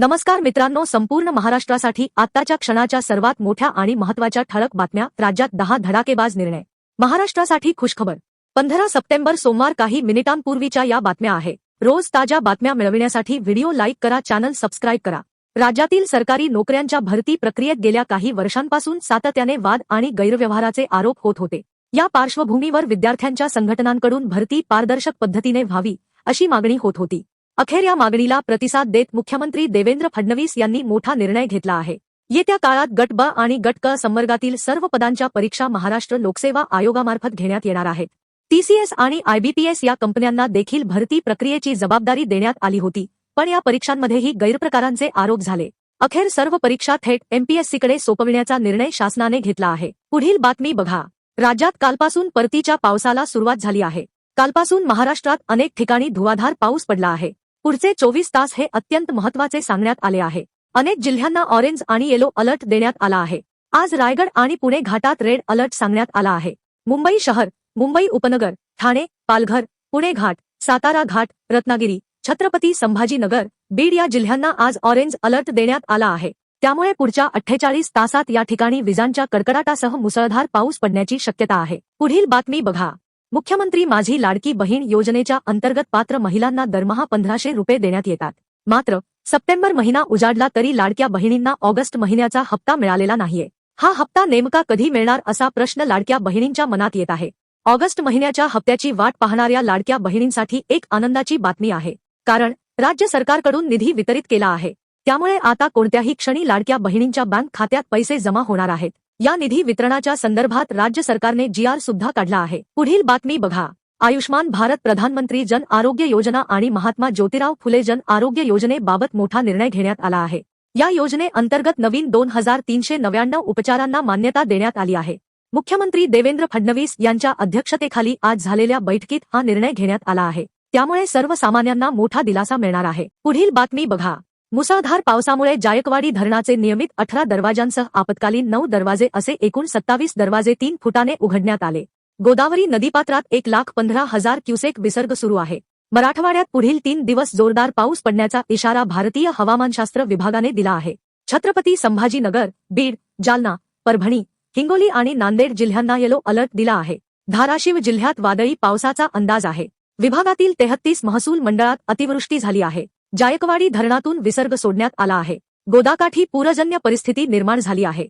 नमस्कार मित्रांनो संपूर्ण महाराष्ट्रासाठी आत्ताच्या क्षणाच्या सर्वात मोठ्या आणि महत्त्वाच्या ठळक बातम्या राज्यात दहा धडाकेबाज निर्णय. महाराष्ट्रासाठी खुशखबर. पंधरा सप्टेंबर सोमवार काही मिनिटांपूर्वीच्या या बातम्या आहे. रोज ताज्या बातम्या मिळविण्यासाठी व्हिडिओ लाईक करा चॅनल सबस्क्राईब करा. राज्यातील सरकारी नोकऱ्यांच्या भरती प्रक्रियेत गेल्या काही वर्षांपासून सातत्याने वाद आणि गैरव्यवहाराचे आरोप होत होते. या पार्श्वभूमीवर विद्यार्थ्यांच्या संघटनांकडून भरती पारदर्शक पद्धतीने व्हावी अशी मागणी होत होती. अखेर या मागणीला प्रतिसाद देत मुख्यमंत्री देवेंद्र फडणवीस यांनी मोठा निर्णय घेतला आहे. येत्या काळात गट ब आणि गट क संवर्गातील सर्व पदांच्या परीक्षा महाराष्ट्र लोकसेवा आयोगामार्फत घेण्यात येणार आहेत. टीसीएस आणि आयबीपीएस या कंपन्यांना देखील भरती प्रक्रियेची जबाबदारी देण्यात आली होती पण या परीक्षांमध्येही गैरप्रकारांचे आरोप झाले. अखेर सर्व परीक्षा थेट एमपीएससीकडे सोपविण्याचा निर्णय शासनाने घेतला आहे. पुढील बातमी बघा. राज्यात कालपासून परतीच्या पावसाला सुरुवात झाली आहे. कालपासून महाराष्ट्रात अनेक ठिकाणी धुवाधार पाऊस पडला आहे. पुढचे चोवीस तास हे अत्यंत महत्त्वाचे सांगण्यात आले आहे. अनेक जिल्ह्यांना ऑरेंज आणि येलो अलर्ट देण्यात आला आहे. आज रायगड आणि पुणे घाटात रेड अलर्ट सांगण्यात आला आहे. मुंबई शहर मुंबई उपनगर ठाणे पालघर पुणे घाट सातारा घाट रत्नागिरी छत्रपती संभाजीनगर बीड या जिल्ह्यांना आज ऑरेंज अलर्ट देण्यात आला आहे. त्यामुळे पुढच्या अठ्ठेचाळीस तासात या ठिकाणी विजांच्या कडकडाटासह मुसळधार पाऊस पडण्याची शक्यता आहे. पुढील बातमी बघा. मुख्यमंत्री माझी लाडकी बहीण योजनेच्या अंतर्गत पात्र महिलांना दरमहा पंधराशे रुपये देण्यात येतात. मात्र सप्टेंबर महिना उजाडला तरी लाडक्या बहिणींना ऑगस्ट महिन्याचा हप्ता मिळालेला नाहीये. हा हप्ता नेमका कधी मिळणार असा प्रश्न लाडक्या बहिणींच्या मनात येत आहे. ऑगस्ट महिन्याच्या हप्त्याची वाट पाहणाऱ्या लाडक्या बहिणींसाठी एक आनंदाची बातमी आहे. कारण राज्य सरकारकडून निधी वितरित केला आहे. त्यामुळे आता कोणत्याही क्षणी लाडक्या बहिणींच्या बँक खात्यात पैसे जमा होणार आहेत. या निधी वितरणाच्या संदर्भात राज्य सरकारने जीआर सुद्धा काढला आहे. पुढील बातमी बघा. आयुष्मान भारत प्रधानमंत्री जन आरोग्य योजना आणि महात्मा ज्योतिराव फुले जन आरोग्य योजनेबाबत मोठा निर्णय घेण्यात आला आहे. या योजनेअंतर्गत नवीन दोन हजार तीनशे नव्याण्णव उपचारांना मान्यता देण्यात आली आहे. मुख्यमंत्री देवेंद्र फडणवीस यांच्या अध्यक्षतेखाली आज झालेल्या बैठकीत हा निर्णय घेण्यात आला आहे. त्यामुळे सर्वसामान्यांना मोठा दिलासा मिळणार आहे. पुढील बातमी बघा. मुसळधार पावसामुळे जायकवाडी धरणाचे नियमित अठरा दरवाजांसह आपत्कालीन नऊ दरवाजे असे एकूण सत्तावीस दरवाजे तीन फुटाने उघडण्यात आले. गोदावरी नदीपात्रात एक लाख पंधरा हजार क्युसेक विसर्ग सुरू आहे. मराठवाड्यात पुढील तीन दिवस जोरदार पाऊस पडण्याचा इशारा भारतीय हवामानशास्त्र विभागाने दिला आहे. छत्रपती संभाजीनगर बीड जालना परभणी हिंगोली आणि नांदेड जिल्ह्यांना येलो अलर्ट दिला आहे. धाराशिव जिल्ह्यात वादळी पावसाचा अंदाज आहे. विभागातील तेहत्तीस महसूल मंडळात अतिवृष्टी झाली आहे. जायकवाडी धरणातून विसर्ग सोडण्यात आला आहे. गोदाकाठी पूरजन्य परिस्थिती निर्माण झाली आहे.